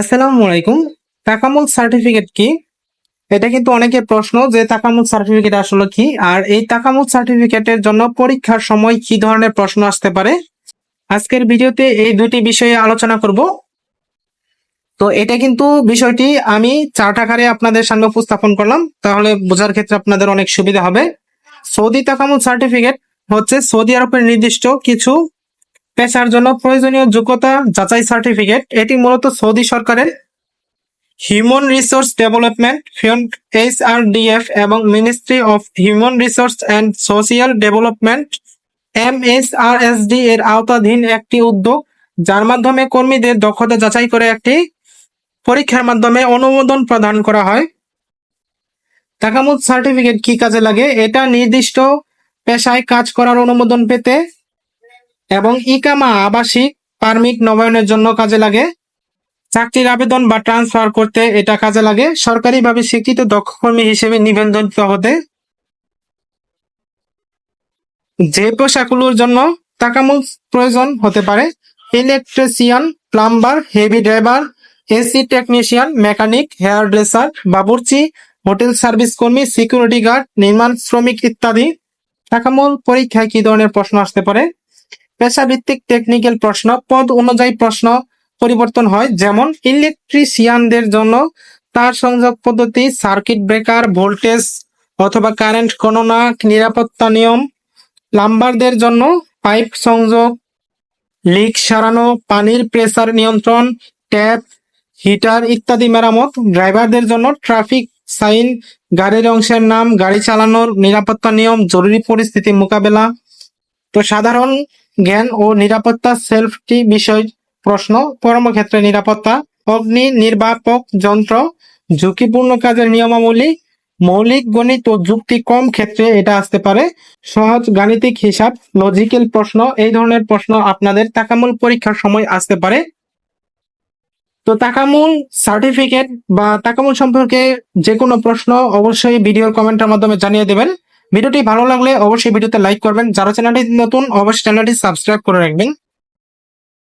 আসসালামু আলাইকুম। তাকামুল সার্টিফিকেট কি? এটা কিন্তু অনেকের প্রশ্ন যে তাকামুল সার্টিফিকেট আসলে কি? আর এই তাকামুল সার্টিফিকেটের জন্য পরীক্ষার সময় কি ধরনের প্রশ্ন আসতে পারে? আজকের ভিডিওতে এই দুটি বিষয়ে আলোচনা করব। তো এটা কিন্তু বিষয়টি আমি চার্ট আকারে আপনাদের সামনে উপস্থাপন করলাম। তাহলে বোঝার ক্ষেত্রে আপনাদের অনেক সুবিধা হবে। সৌদি তাকামুল সার্টিফিকেট হচ্ছে সৌদি আরবের নির্দিষ্ট কিছু পেশার জন্য প্রয়োজনীয় যোগ্যতা যাচাই সার্টিফিকেট, এটি মূলত সৌদি সরকারের human resource development fund HRDF এবং ministry of human resource and social development MSRSD এর আওতাধীন একটি উদ্যোগ, যার মাধ্যমে কর্মীদের দক্ষতা যাচাই করে একটি পরীক্ষার মাধ্যমে অনুমোদন প্রদান করা হয়। তাকামুদ সার্টিফিকেট কি কাজে লাগে? এটা নির্দিষ্ট পেশায় কাজ করার অনুমোদন পেতে এবং ইকামা আবাসিক পারমিট নবায়নের জন্য কাজে লাগে। চাকরির আবেদন বা ট্রান্সফার করতে এটা কাজে লাগে। সরকারিভাবে স্বীকৃত দক্ষ কর্মী হিসেবে নিবন্ধিত হতে যে পোশাকগুলোর জন্য তাকামুল প্রয়োজন হতে পারে। Electrician, plumber, heavy driver, AC technician, mechanic, hairdresser, বাবুর্চি, হোটেল সার্ভিস কর্মী, সিকিউরিটি গার্ড, নির্মাণ শ্রমিক ইত্যাদি। তাকামুল পরীক্ষায় কি ধরনের প্রশ্ন আসতে পারে? পেশাভিত্তিক টেকনিক্যাল প্রশ্ন, পদ অনুযায়ী প্রশ্ন পরিবর্তন হয়। যেমন ইলেকট্রিশিয়ানদের জন্য তার সংযোগ পদ্ধতি সার্কিট ব্রেকার ভোল্টেজ অথবা কারেন্ট গণনা নিরাপত্তা নিয়ম। প্লাম্বারদের জন্য পাইপ সংযোগ লিক সারানো, পানির প্রেসার নিয়ন্ত্রণ ট্যাপ হিটার ইত্যাদি মেরামত। ড্রাইভারদের জন্য ট্রাফিক সাইন গাড়ির অংশের নাম, গাড়ি চালানোর নিরাপত্তা নিয়ম, জরুরি পরিস্থিতি মোকাবেলা। তো সাধারণ জ্ঞান ও নিরাপত্তা সেলফটি বিষয় প্রশ্ন। কর্মক্ষেত্রে নিরাপত্তা, অগ্নি, নির্বাপক যন্ত্র, ঝুঁকিপূর্ণ কাজের নিয়মাবলী, মৌলিক, গণিত ও যুক্তি কম ক্ষেত্রে এটা আসতে পারে। সহজ গাণিতিক হিসাব লজিক্যাল প্রশ্ন, এই ধরনের প্রশ্ন আপনাদের তাকামূল পরীক্ষার সময় আসতে পারে। তো তাকামূল সার্টিফিকেট বা তাকামূল সম্পর্কে যে কোনো প্রশ্ন অবশ্যই ভিডিওর কমেন্টের মাধ্যমে জানিয়ে দেবেন। ভিডিওটি ভালো লাগলে অবশ্যই ভিডিওতে লাইক করবেন। যারা চ্যানেলটি নতুন, অবশ্যই চ্যানেলটি সাবস্ক্রাইব করে রাখবেন।